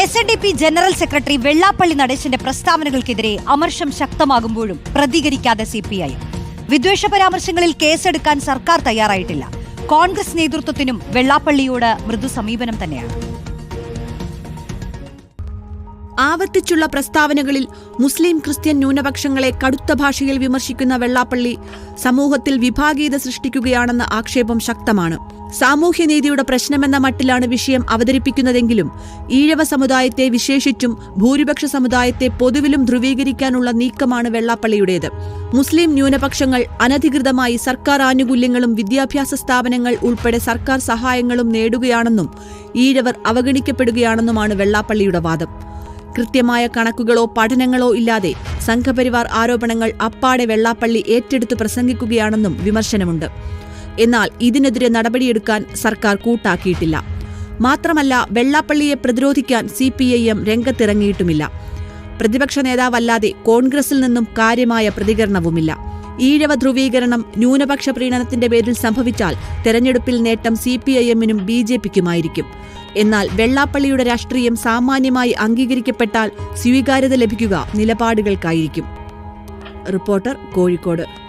S N D P general secretary Vellappally നടേശന്റെ പ്രസ്താവനകൾക്കെതിരെ അമർഷം ശക്തമാകുമ്പോഴും പ്രതികരിക്കാതെ സി പി ഐ വിദ്വേഷ പരാമർശങ്ങളിൽ കേസെടുക്കാൻ സർക്കാർ തയ്യാറായിട്ടില്ല. കോൺഗ്രസ് നേതൃത്വത്തിനും വെള്ളാപ്പള്ളിയോട് മൃദു സമീപനം തന്നെയാണ്. ആവർത്തിച്ചുള്ള പ്രസ്താവനകളിൽ മുസ്ലിം ക്രിസ്ത്യൻ ന്യൂനപക്ഷങ്ങളെ കടുത്ത ഭാഷയിൽ വിമർശിക്കുന്ന വെള്ളാപ്പള്ളി സമൂഹത്തിൽ വിഭാഗീയത സൃഷ്ടിക്കുകയാണെന്ന ആക്ഷേപം ശക്തമാണ്. സാമൂഹ്യനീതിയുടെ പ്രശ്നമെന്ന മട്ടിലാണ് വിഷയം അവതരിപ്പിക്കുന്നതെങ്കിലും ഈഴവ സമുദായത്തെ വിശേഷിച്ചും ഭൂരിപക്ഷ സമുദായത്തെ പൊതുവിലും ധ്രുവീകരിക്കാനുള്ള നീക്കമാണ് വെള്ളാപ്പള്ളിയുടേത്. മുസ്ലിം ന്യൂനപക്ഷങ്ങൾ അനധികൃതമായി സർക്കാർ ആനുകൂല്യങ്ങളും വിദ്യാഭ്യാസ സ്ഥാപനങ്ങൾ ഉൾപ്പെടെ സർക്കാർ സഹായങ്ങളും നേടുകയാണെന്നും ഈഴവർ അവഗണിക്കപ്പെടുകയാണെന്നുമാണ് വെള്ളാപ്പള്ളിയുടെ വാദം. കൃത്യമായ കണക്കുകളോ പഠനങ്ങളോ ഇല്ലാതെ സംഘപരിവാർ ആരോപണങ്ങൾ അപ്പാടെ വെള്ളാപ്പള്ളി ഏറ്റെടുത്ത് പ്രസംഗിക്കുകയാണെന്നും വിമർശനമുണ്ട്. എന്നാൽ ഇതിനെതിരെ നടപടിയെടുക്കാൻ സർക്കാർ കൂട്ടാക്കിയിട്ടില്ല. മാത്രമല്ല വെള്ളാപ്പള്ളിയെ പ്രതിരോധിക്കാൻ സി പി ഐ എം രംഗത്തിറങ്ങിയിട്ടുമില്ല. പ്രതിപക്ഷ നേതാവല്ലാതെ കോൺഗ്രസിൽ നിന്നും കാര്യമായ പ്രതികരണവുമില്ല. ഈഴവ ധ്രുവീകരണം ന്യൂനപക്ഷ പ്രീണനത്തിന്റെ പേരിൽ സംഭവിച്ചാൽ തെരഞ്ഞെടുപ്പിൽ നേട്ടം സി പി ഐ എമ്മിനും ബി ജെ പിക്കുമായിരിക്കും. എന്നാൽ വെള്ളാപ്പള്ളിയുടെ രാഷ്ട്രീയം സാമാന്യമായി അംഗീകരിക്കപ്പെട്ടാൽ സ്വീകാര്യത ലഭിക്കുക നിലപാടുകൾക്കായിരിക്കും. റിപ്പോർട്ടർ കോഴിക്കോട്.